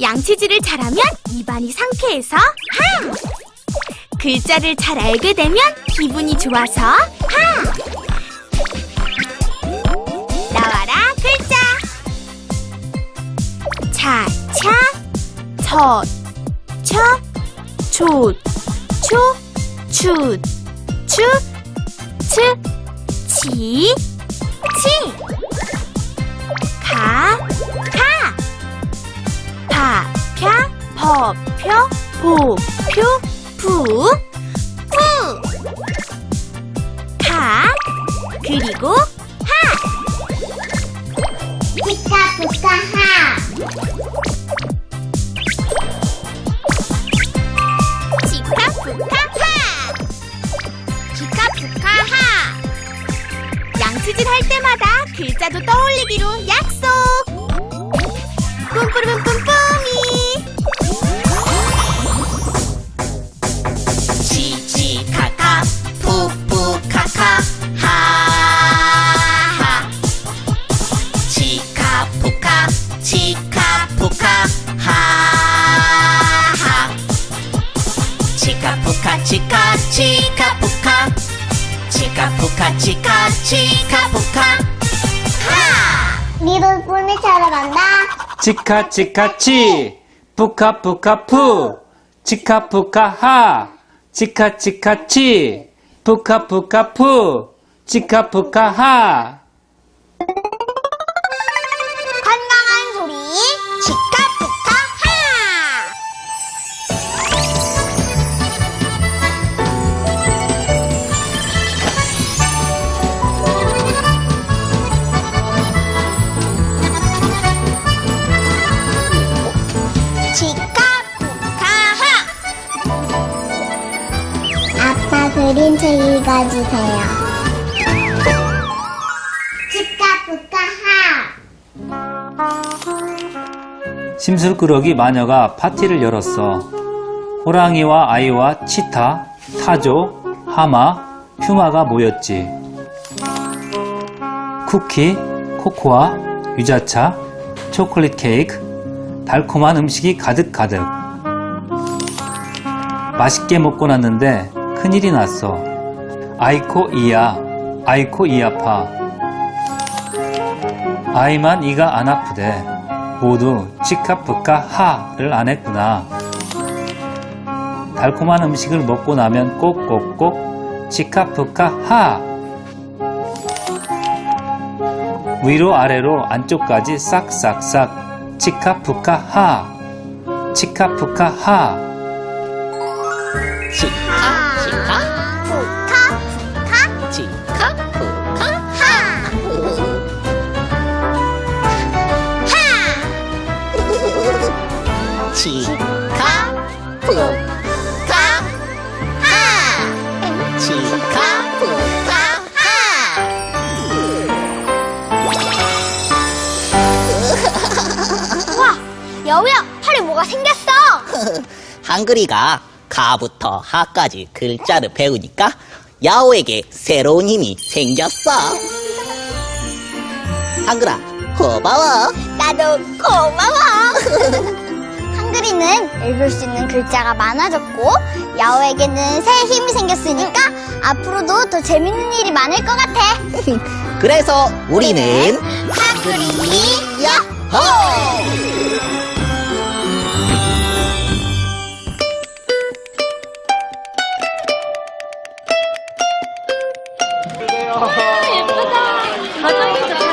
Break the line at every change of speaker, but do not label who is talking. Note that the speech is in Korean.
양치질을 잘하면 입안이 상쾌해서 하! 글자를 잘 알게 되면 기분이 좋아서 하! 나와라 글자 차, 차, 첫, 첫, 초, 초, 추, 추, 츠, 치, 치, 가, 가, 파, 펴, 버, 펴, 보, 표, 부, 푸, 가, 그리고 하.
피카푸카하.
치카푸카 하. 치카푸카 하. 양치질 할 때마다 글자도 떠올리기로 약속. 뿜뿌르뿜뿜
치카푸카 치카 치카푸카. 치카푸카 치카 치카푸카. 하!
리본 뿔미 차러 간다.
치카 치카 치. 푸카 푸카 푸. 치카 푸카 하. 치카 치카 치. 푸카 푸카 푸. 치카 푸카 하
그림책 읽어주세요 치카푸카하
심술꾸러기 마녀가 파티를 열었어. 호랑이와 아이와 치타, 타조, 하마, 퓨마가 모였지. 쿠키, 코코아, 유자차, 초콜릿 케이크, 달콤한 음식이 가득가득. 맛있게 먹고 났는데 큰일이 났어. 아이코 이야, 아이코 이 아파. 아이만 이가 안 아프대. 모두 치카푸카 하를 안 했구나. 달콤한 음식을 먹고 나면 꼭꼭꼭 치카푸카 하. 위로 아래로 안쪽까지 싹싹싹 치카푸카 하. 치카푸카 하.
치카 치카
푸카푸카
치카푸카 치카푸카 치카푸카
와 여우야 팔에 뭐가 생겼어
한글이가 가부터 하까지 글자를 배우니까 야오에게 새로운 힘이 생겼어. 한글아, 고마워.
나도 고마워 한글이는 읽을 수 있는 글자가 많아졌고 야오에게는 새 힘이 생겼으니까 앞으로도 더 재밌는 일이 많을 것 같아
그래서 우리는
한글이
야
예쁘다.